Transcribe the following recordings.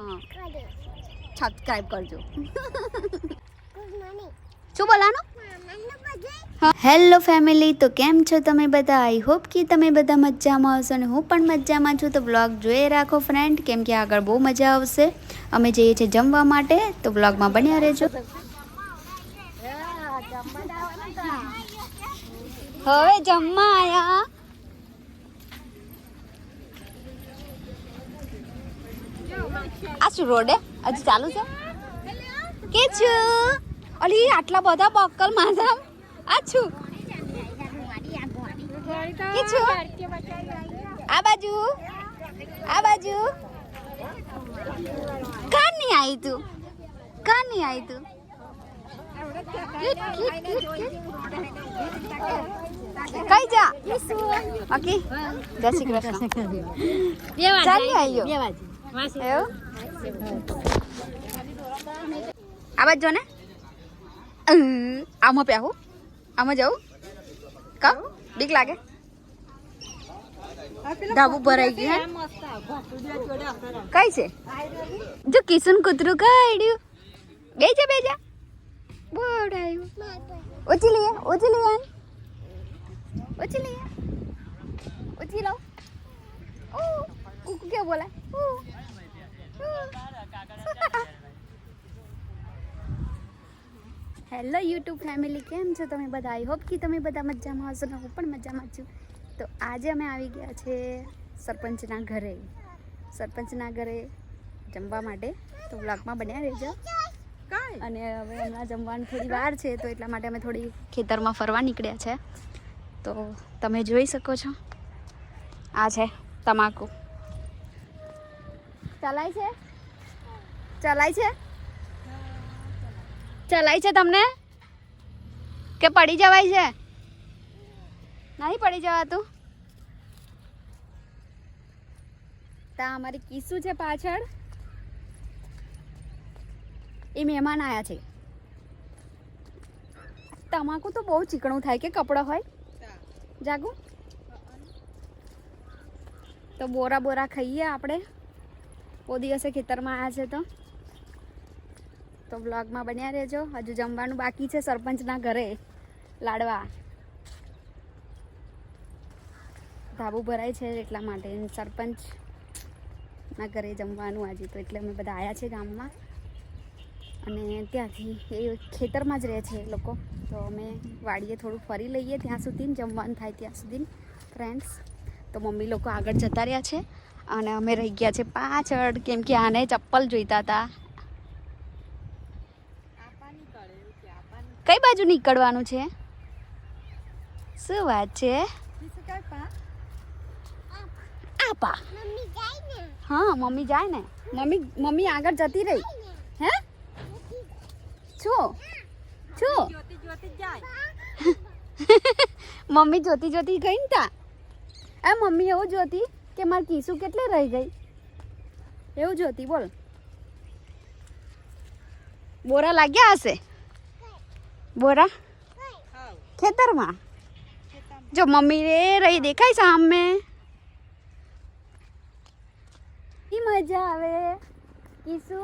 હા. કરે સબસ્ક્રાઇબ કરજો શું બોલાનું હેલો ફેમિલી તો કેમ છો તમે બધા? આઈ હોપ કે તમે બધા મજામાં હશો અને હું પણ મજામાં છું. તો બ્લોગ જોઈ રાખો ફ્રેન્ડ કેમ કે આગળ બહુ મજા આવશે. અમે જઈએ છીએ જમવા માટે. તો બ્લોગમાં બન્યા રહેજો. હવે જમવા આયા. આ શું રોડે હજી ચાલુ છે? કે છું? અલી આટલા બધા બક્કલ માધમ આ છું? કે છું? આ બાજુ? આ બાજુ? કાન નહીં આવી તું? કાન નહીં આવી તું. કઈ જા? ઓકે જય શ્રી કૃષ્ણ. ચાલી આવ્યો આવાજ જો ને આમાં પ્યાહું આમાં જવું કમ બીક લાગે ધાબુ ભરાઈ ગયું કઈ છે જો કિસુન કૂતરું કાઢ્યું બેજા બેજા બોડાયું ઓછી લઈએ ઓછી લઈએ ઓછી લઈએ ઓછી લાવ ઓ કુકુ કે બોલાય હેલો યુટ્યુબ ફેમિલી કેમ છો તમે બધા? આઈ હોપ કે તમે બધા મજામાં હશો ને હું પણ મજામાં છું. તો આજે અમે આવી ગયા છે સરપંચના ઘરે. સરપંચના ઘરે જમવા માટે. તો બ્લોકમાં બન્યા રહેજો. અને હવે હમણાં જમવાની થોડી વાર છે તો એટલા માટે અમે થોડી ખેતરમાં ફરવા નીકળ્યા છે. તો તમે જોઈ શકો છો. આ છે તમાકુ. ચલાય છે? ચલાય છે? ચલાય છે તમને? કે પડી જવાય છે? નહીં પડી જવાતું? તા અમારી કિસ્સુ છે પાછળ. એ મહેમાન આવ્યા છે. તમાકુ તો બહુ ચીકણું થાય કે કપડો હોય? જાગું. તો બોરા બોરા ખાઈએ આપણે. બહુ દિવસે ખેતરમાં આવ્યા છે તો. તો બ્લોગમાં બન્યા રહેજો. હજુ જમવાનું બાકી છે સરપંચના ઘરે. લાડવા. ધાબુ ભરાય છે એટલા માટે. સરપંચના ઘરે જમવાનું આજે તો એટલે અમે બધા આવ્યા છે ગામમાં. અને ત્યાંથી એ ખેતરમાં જ રહે છે એ લોકો. તો અમે વાડીએ થોડું ફરી લઈએ ત્યાં સુધી જમવાનું થાય ત્યાં સુધી ફ્રેન્ડ્સ તો મમ્મી લોકો આગળ જતા રહ્યા છે. અને અમે રહી ગયા છે પાછળ, કેમ કે આને ચપ્પલ જોઈતા હતા. કઈ બાજુ નીકળવાનું છે? શું વાત છે? આપા. હા, મમ્મી જાય ને. મમ્મી મમ્મી આગળ જતી રહી. હે? શું શું મમ્મી જોતી જોતી ગઈ ને તા? એ મમ્મી એવું જોતી. કે મારી કીસુ કેટલે રહી ગઈ? એવું જોતી બોલ. બોરા લાગ્યા હશે? બોરા? ખેતરમાં? જો મમ્મી રે રહી દેખાય સામે. કેવી મજા આવે? કીસુ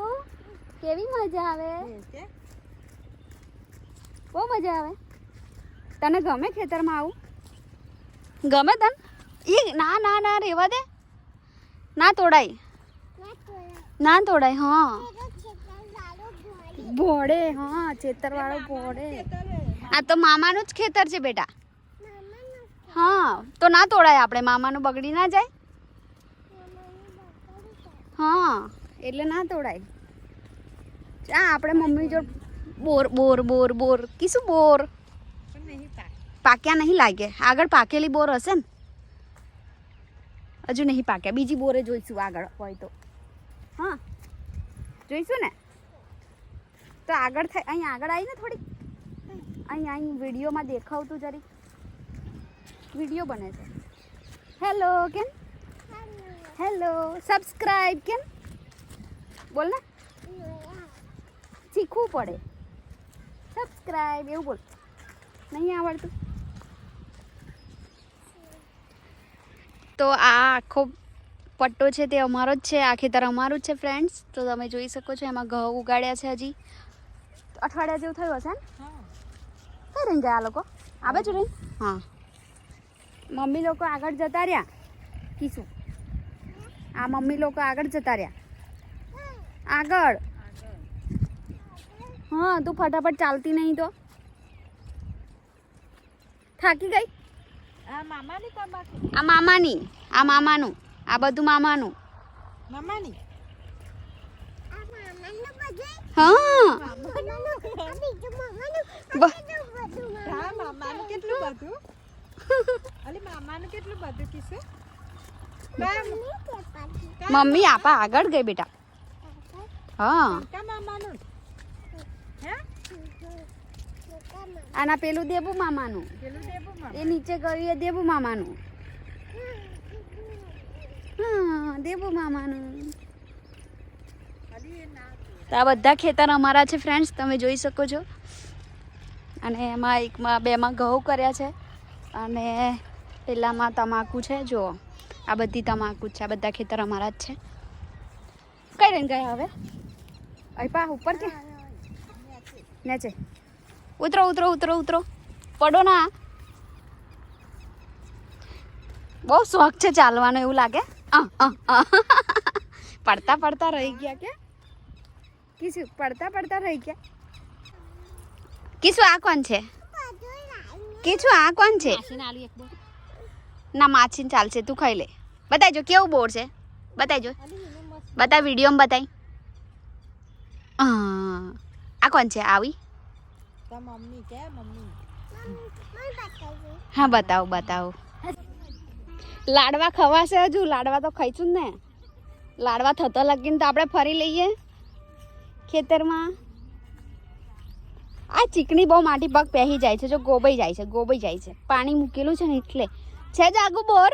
કેવી મજા આવે? બહુ મજા આવે. તને ગમે ખેતરમાં આવું? ગમે તને? એ ના ના ના રેવા દે. ના તોડાય. ના તોડા ના તોડાય, હા. ખેતર વાળો ભોળી ભોડે હા ભોડે આ તો મામાનું જ ખેતર છે બેટા. હા, તો ના તોડાય આપણે, મામાનું બગડી ના જાય. હા, એટલે ના તોડાય. ચા, આપણે મમ્મી જો બોર બોર બોર બોર. કીશું બોર? પાક્યા નહીં લાગે. આગળ પાકેલી બોર હશે ને? હજુ નહીં પાક્યા. બીજી બોરે જોઈશું આગળ હોય તો. હા, જોઈશું ને? તો આગળ થાય, અહીં આગળ આવી ને થોડી અહીં અહીં વિડીયોમાં દેખાવતું જરી. વીડિયો બને છે. હેલો કેમ? હેલો સબસ્ક્રાઈબ કેમ? બોલ ને. શીખવું પડે. સબસ્ક્રાઈબ એવું બોલ. નહીં આવડતું? તો આ આખો પટ્ટો છે તે અમારો જ છે આ ખેતર અમારું જ છે ફ્રેન્ડ્સ તો તમે જોઈ શકો છો એમાં ઘઉં ઉગાડ્યા છે હજી. અઠવાડિયા જેવું થયું હશે ને? કઈ રહીને ગયા આ લોકો? આ બાજુ રહીને? હા. મમ્મી લોકો આગળ જતા રહ્યા. કીશું આ મમ્મી લોકો આગળ જતા રહ્યા. આગળ. હા તું ફટાફટ ચાલતી નહીં તો. થાકી ગઈ? આ મામાની આ મામાની આ મામાનું આ બધું મામાનું. મામાની? આ હા મામાનું કેટલું બધું? અલી મામાનું કેટલું બધું મમ્મી આપા આગળ ગઈ બેટા. હા. કા મામાનું હે આના પેલું દેબુ મામાનું. એ નીચે ગયું એ દેબુ મામાનું. હા દેબુ મામાનું. તો આ બધા ખેતર અમારા છે ફ્રેન્ડ્સ તમે જોઈ શકો છો. અને એમાં એકમાં બેમાં ઘઉં કર્યા છે. અને પેલામાં તમાકુ છે જુઓ. આ બધી તમાકુ છે આ બધા ખેતર અમારા જ છે. કઈ રહીને ગયા હવે? અહીં પા ઉપર કે? નીચે. ઉતરો ઉતરો ઉતરો ઉતરો. પડો ના. બહુ શોખ છે ચાલવાનો એવું લાગે. પડતા પડતા રહી ગયા કે? કિસુ, પડતા પડતા રહી ગયા? કિસુ, આ કોણ છે? કિસુ, આ કોણ છે? ના, માછીને ચાલશે, તું ખાઈ લે. બતાવજો, કેવું બોર છે? બતાવજો. બતાવ, વિડીયોમાં બતાવી. આ કોણ છે? આવી? હા, બતાવો બતાવો. લાડવા ખવાશે હજુ? લાડવા તો ખાઈશું ને. લાડવા થતો લગીને તો આપણે ફરી લઈએ ખેતરમાં. આ ચીકણી બહુ માટી પગ પહેરી જાય છે, જો ગોબાઈ જાય છે, ગોબાઈ જાય છે. પાણી મૂકેલું છે ને એટલે. છે જ આગું બોર?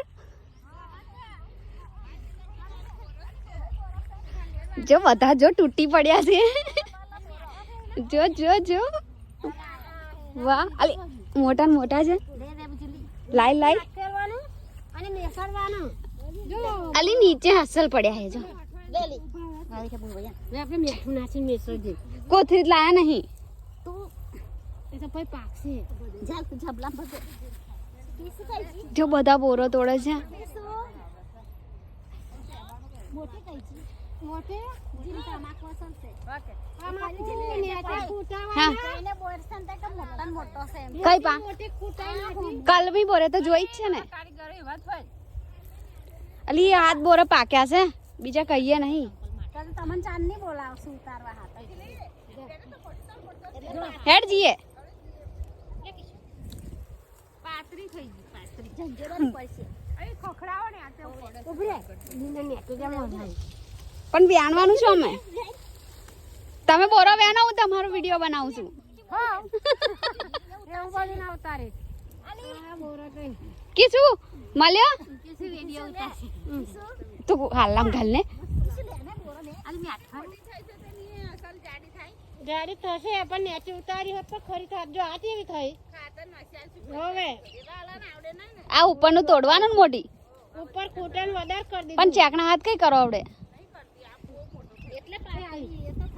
જો, બધા જો તૂટી પડ્યા છે. જો જો જો. વાહ અલી મોટા ને મોટા છે. લાઈ લાઈ. અલી નીચે હસલ પડ્યા હે જો. કોથરી લાયા નહીં. જો બધા બોરો તોડે છે. મોટી કઈ છે મોટી જીમ તમાકુ અસલશે ઓકે. તમાકુ નેચે કૂટાવા. હા. એને બોરસન તક મોટા મોટો છે એમ. કઈ પા? મોટી કૂટાઈ કલમી બોરે તો જોઈ જ છે ને. કારીગરો એવા જ અલી હાથ બોરે પાક્યા છે. બીજા કહીએ નહીં. તો તમને ચાંદ બોલાવશું ઉતારવા હાથ. હેડ જઈએ પાતરી થઈ ગઈ પાતરી ઝંઝેરા પડશે. અહીં ખોખડાવો ને ઉભરે નીને જેમ પણ વ્યાણવાનું શું અમે. તમે બોરો વ્યાનો હું તમારો વીડિયો બનાવું છું. હા. એવું બધું ના ઉતારે આ બોરો કઈ કે શું મળ્યો તું હાલામ ઘાલ ને થશે પણ નેચે ઉતારી હોત તો ખરી થાત. જો આ કેવી થઈ? હવે. આ ઉપરનું તોડવાનું ને મોટી ઉપર કૂટન વધારે કરી દીધું. પણ ચેકના હાથ કઈ કરો આવડે એટલે પાછી એ તો થઈ જવા તમને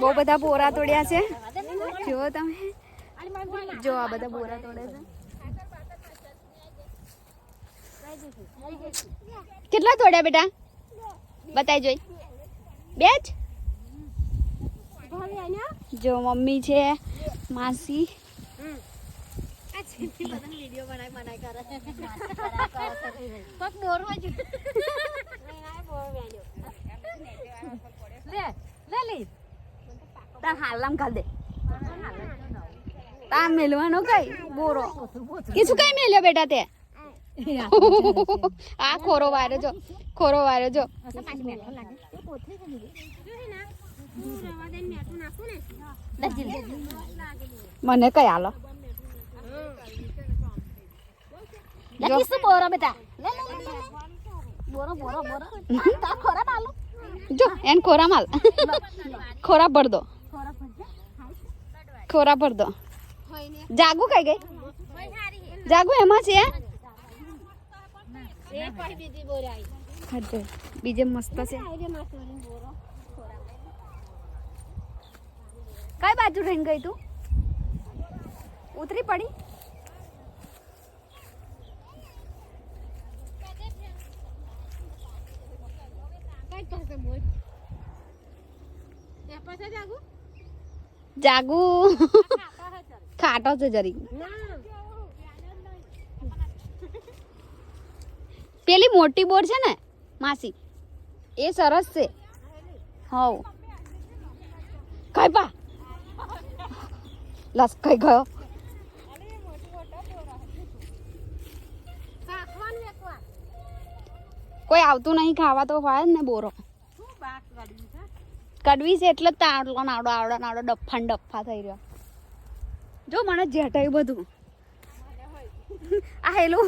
બહુ બધા બોરા તોડ્યા છે. જુઓ તમે. જો આ બધા બોરા તોડે છે. કેટલા તોડ્યા બેટા? બતાવી જોઈ. બે જ? જો મમ્મી છે, માસી. બનાવી બનાવી કરે પગ બોર હોય લે લે લે. તાર હાલામ ઘાલ દે. તા મેલવાનો કઈ? બોરો કીધું કઈ મેલ્યો બેટા તે? આ ખોરો વાર્યો જો ખોરો વાર્યો જો. મને કઈ હાલો બોરો બેટા બોરો બોરો બોરો. ખોરા બાલો જો, એન ખોરા માલ. ખોરા ભર દો. ખોરા ભર દો. જાગુ કઈ ગઈ? જાગુ એમાં છે? બીજી મસ્ત છે. કઈ બાજુ રહીને ગઈ તું? ઉતરી પડી કઈ પાસે બોલ એ પાસે જાગું જાગુ ખાતા હે ચાલ ખાટો છે જરી ના પેલી મોટી બોર છે ને માસી એ સરસ છે હવ કઈ પા લસકાઈ ગયો કાકવાનું એકવાર કોઈ આવતું નહીં ખાવા તો હોય જ ને બોરો શું બાક ગાડી છે કડવી છે એટલે તાડલો નાડો આવડો નાડો ડફા ને ડફા થઈ રહ્યો. જો મને જેટાયું બધું. આ હેલું.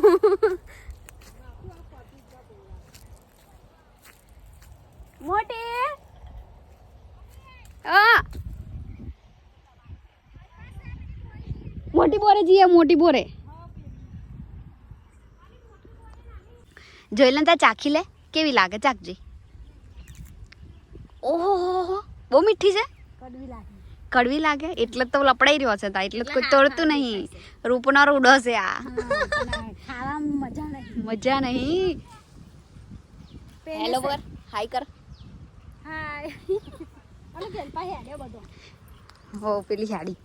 મોટી. મોટી બોરે જઈએ મોટી બોરે. જોઈ લે ત્યાં ચાખી લે. કેવી લાગે? ચાખજી. બહુ મીઠી છે? કડવી લાગે. એટલે તો લપડાઈ રહ્યો છે તા એટલે કોઈ તોડતું નહીં. રૂપના રૂડો છે આ. મજા નહીં. હેલો બોર હાય કર. હો પેલી હાડી.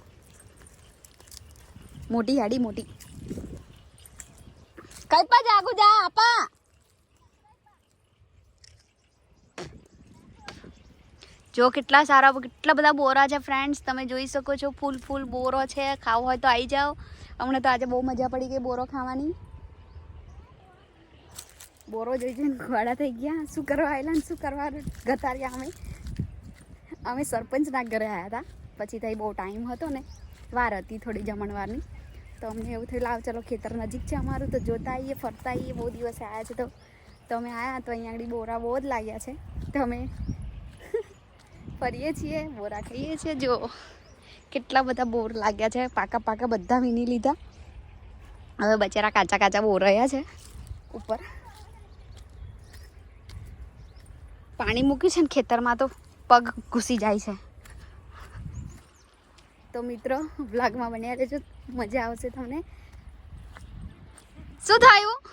મોટી હાડી મોટી. કઈ પા જાગુ જા આપા. જો કેટલા સારા, કેટલા બધા બોરા છે ફ્રેન્ડ્સ તમે જોઈ શકો છો, ફૂલ ફૂલ બોરો છે, ખાવો હોય તો આવી જાઓ. અમને તો આજે બહુ મજા પડી ગઈ બોરો ખાવાની. બોરો જોઈ જોઈને ખોડા થઈ ગયા. શું કરવા આવેલા ને શું કરવા ગતાર્યા અમે. અમે સરપંચના ઘરે આવ્યા હતા. પછી ત્યાં બહુ ટાઈમ હતો ને. વાર હતી થોડી જમણવારની. તો અમને એવું થયું, લાવ ચલો ખેતર નજીક છે અમારું, તો જોતા આવીએ ફરતા આવીએ બહુ દિવસે આવ્યા છે તો. તમે આવ્યા તો અહીંયા આગળ બોરા બહુ જ લાગ્યા છે. તો અમે ફરીએ છીએ બોરા ખાઈએ છીએ. જો કેટલા બધા બોર લાગ્યા છે. પાકા પાકા બધા વીણી લીધા. હવે બચારા કાચા કાચા બોર રહ્યા છે. ઉપર. પાણી મૂક્યું છે ને ખેતરમાં તો પગ ઘૂસી જાય છે. તો મિત્રો, વ્લોગમાં બન્યા રહેજો. મજા આવશે તમને. શું થયું?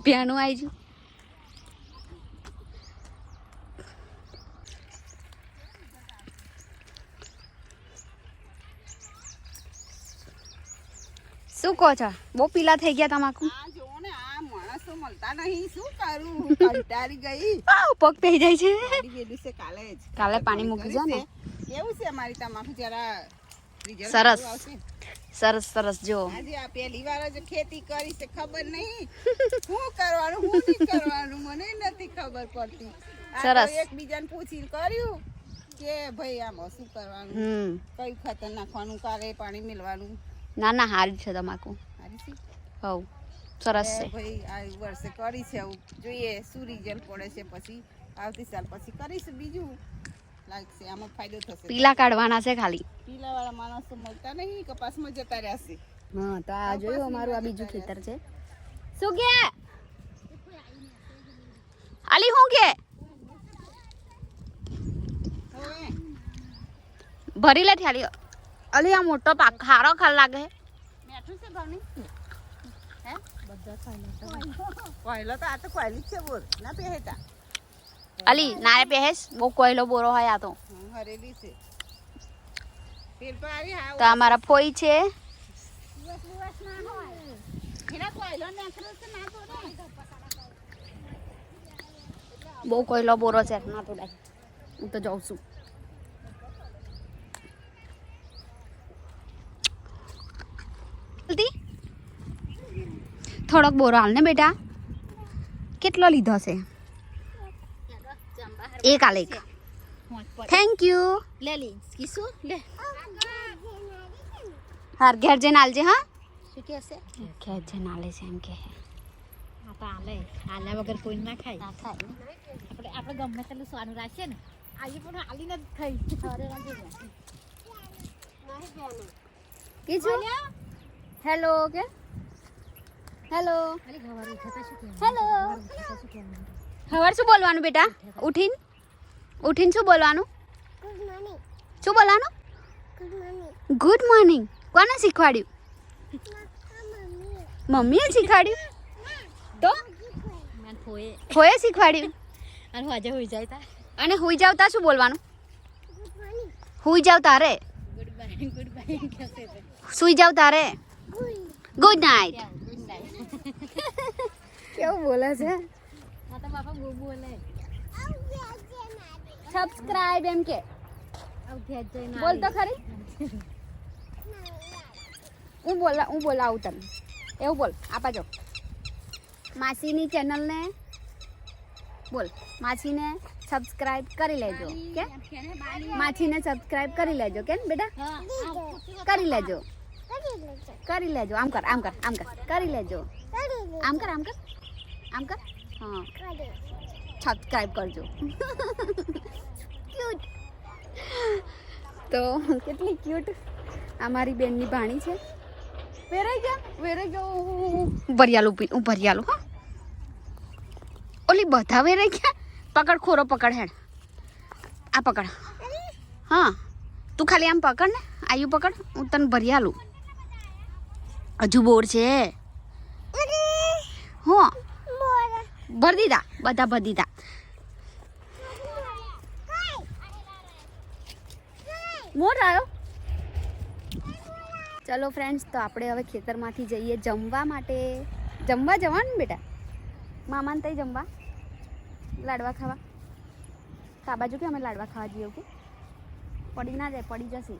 ભ્યાનું આવી ગયું. શું કહો છો? બહુ પીલા થઈ ગયા તમાકુ? આ જો ને આ માણસો મળતા નહીં. શું કરું? કંટાળી ગઈ. આવ, પગ થઈ જાય છે. કાલે કાલે પાણી મૂકી ને. કેવું છે મારી તમાકુ? જરા સરસ. સરસ સરસ જો. આજે આ પહેલી વાર જ ખેતી કરી છે ખબર નહીં. શું કરવાનું શું નહીં કરવાનું મને નથી ખબર પડતી. સરસ. એકબીજાને પૂછીને કર્યું કે ભાઈ આમાં શું કરવાનું? કઈ ખતર ખાતર નાખવાનું? કાલે પાણી મેળવાનું? ના ના હારી છે તમાકુ. હારી છે? હવ સરસ છે. ભાઈ આ વર્ષે કરી છે જોઈએ શું રિઝલ્ટ પડે છે પછી. આવતી સાલ પછી કરીશું બીજું. લાગશે આમાં ફાયદો થશે. પીલા કાઢવાના છે ખાલી. પીલા વાળા માણસો મળતા નહીં કપાસમાં જતા રહેશે? હા તો આ જોયું અમારું આ બીજું ખેતર છે. શું કે? આલી શું કે? ભરી લે થાળી અલી આ મોટો પાક ખારો ખાર લાગે મેઠું છે ભાવની હે? કોયલો તો આ તો કોયલી છે બોલ. ના પહેતા અલી નારે પહેસ બહુ કોયલો બોરો હોય આ તો. હરેલી છે. પેલ પર આવી હા તો અમારા ફોઈ છે. એના કોયલો નાખેલો છે ના તો બહુ કોયલો બોરો છે ના તો હું તો જાઉં છું. થોડોક બોરો હાલ ને બેટા? કેટલો લીધો છે? એક આલે એક. થેન્ક યુ લે લી કીશું લે. હાર ઘેર જઈને આલજે હા? શું કે છે? ઘેર જઈને આલે છે એમ કે આ તો આલે. આલ્યા વગર કોઈ ના ખાય. ના ખાય. આપણે આપણે ગમે તેટલું સ્વાનું રાખીએ ને આજે પણ આલીને જ ખાઈ. અરે કીધું હેલો કે? હેલો? હેલો સવારે શું બોલવાનું બેટા? ઉઠીન? ઉઠીન શું બોલવાનું? શું બોલવાનું? ગુડ મોર્નિંગ કોને શીખવાડ્યું? મમ્મીએ શીખવાડ્યું? તો? ફોએ શીખવાડ્યું? અને આજે હોઈ જાય અને હુઈ જાવ તા શું બોલવાનું? હુઈ જાવ તારે સુઈ જાવ તારે ગુડ નાઇટ કેવું બોલે છે? સબસ્ક્રાઇબ એમ કે. બોલ તો ખરી? હું બોલા, હું બોલાવું તને. એવું બોલ, આપા જો. માસીની ચેનલને બોલ, માસીને સબસ્ક્રાઇબ કરી લેજો, કે? માછીને સબસ્ક્રાઇબ કરી લેજો, કેમ બેટા? કરી લેજો. કરી લેજો. આમ કર આમ કર આમ કર. કરી લેજો. આમ કર આમ કર. આમ કર. હા. સબસ્ક્રાઇબ કરજો. ક્યુટ તો કેટલી ક્યુટ અમારી બેનની ભાણી છે. વેરાઈ ગયા વેરાઈ ગયો ભરિયાલું હું ભરિયાલું હા. ઓલી બધા વેરાઈ ગયા? પકડ ખોરો પકડ હેડ. આ પકડ. હા. તું ખાલી આમ પકડ ને આયુ પકડ હું તને ભરિયાલું હજુ બોર છે? હું? ભર દીધા બધા ભર દીધા. મોર આવ્યો. ચલો ફ્રેન્ડ્સ તો આપણે હવે ખેતરમાંથી જઈએ જમવા માટે. જમવા જવાનું બેટા? મામાને તઈ જમવા. લાડવા ખાવા. કા બાજુ કે અમે લાડવા ખાવા જઈએ કે? પડી ના જાય પડી જશે.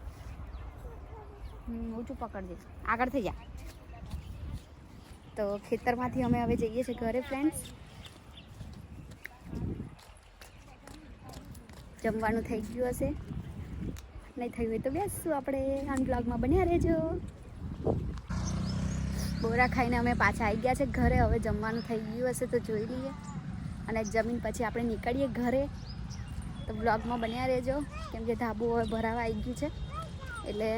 હું ઓછું પકડજે. આગળ થઈ જા. તો ખેતરમાંથી અમે હવે જઈએ છીએ ઘરે ફ્રેન્ડ્સ જમવાનું થઈ ગયું હશે. નહીં થયું હોય તો બેસશું આપણે. આમ બ્લોગમાં બન્યા રહેજો. બોરા ખાઈને અમે પાછા આવી ગયા છે ઘરે. હવે જમવાનું થઈ ગયું હશે તો જોઈ લઈએ. અને જમીન પછી આપણે નીકળીએ ઘરે. તો બ્લોગમાં બન્યા રહેજો. કેમ કે ધાબુ હવે ભરાવા આવી ગયું છે. એટલે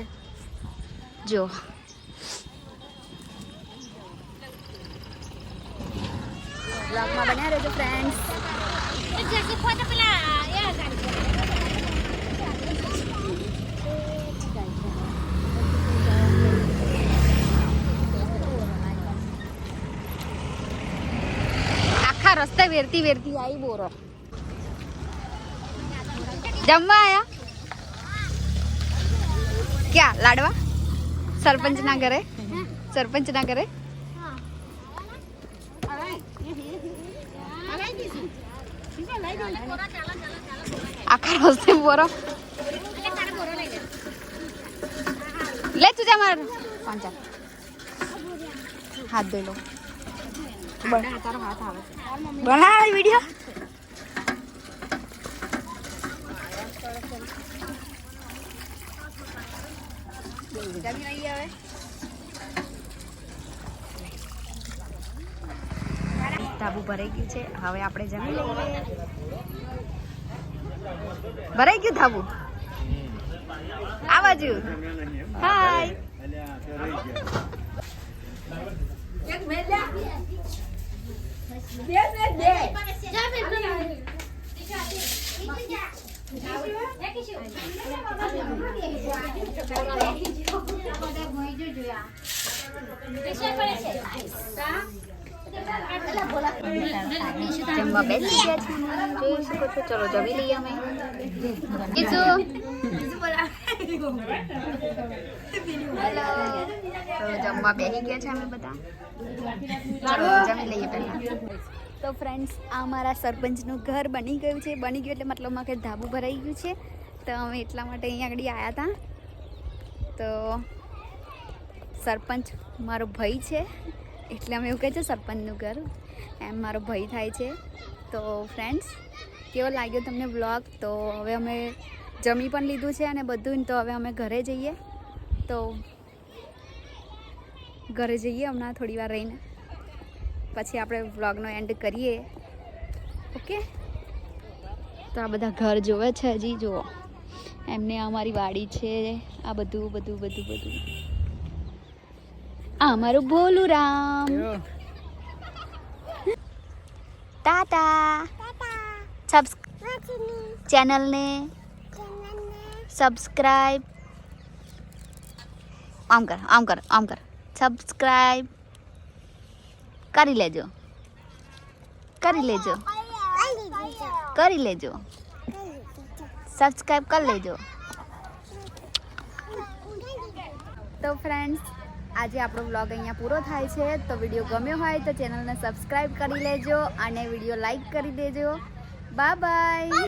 જો. બ્લોગમાં બન્યા રહેજો ફ્રેન્ડ્સ આખા રસ્તે વેરતી વેરતી આવી બોરો. જમવા આયા? ક્યાં? લાડવા? સરપંચ ના ઘરે? સરપંચ ના ઘરે? આખા રસ્તે બોરો. લે તું જા માર પાંચ હાથ ધોઈ લો. બનાવ વીડિયો ધાબુ ભરાઈ ગયું છે. હવે આપણે જમી લઈએ. ભરાઈ ગયું થાબુ આ બાજુ હાય ચલો જમી લઈએ અમે. તો જમવા બેસી ગયા છે અમે બધા. જમી લઈએ તો ફ્રેન્ડ્સ આ મારા સરપંચનું ઘર બની ગયું છે. બની ગયું એટલે મતલબમાં કે ધાબુ ભરાઈ ગયું છે. તો અમે એટલા માટે અહીંયા આગળ આવ્યા હતા. તો સરપંચ મારો ભાઈ છે. એટલે અમે એવું કહે છે, સરપંચનું ઘર. એમ મારો ભય થાય છે. તો ફ્રેન્ડ્સ કેવો લાગ્યો તમને વ્લોગ તો હવે અમે જમી પણ લીધું છે અને બધું તો હવે અમે ઘરે જઈએ. તો ઘરે જઈએ હમણાં થોડી વાર રહીને. પછી આપણે વ્લોગનો એન્ડ કરીએ. ઓકે તો આ બધા ઘર જોવે છે હજી, જુઓ. એમને અમારી વાડી છે, આ બધું બધું બધું બધું. આ મારું ભોલું રામ ટાટા. સબ્સ ચેનલને સબસ્ક્રાઈબ આમ કર આમ કર આમ કર. સબસ્ક્રાઈબ કરી લેજો. કરી લેજો. કરી લેજો. સબસ્ક્રાઈબ કરી લેજો. તો ફ્રેન્ડ્સ આજે આપણો વ્લોગ અહીંયા પૂરો થાય છે. તો વીડિયો ગમ્યો હોય તો ચેનલને સબસ્ક્રાઈબ કરી લેજો અને વીડિયો લાઈક કરી દેજો. Bye bye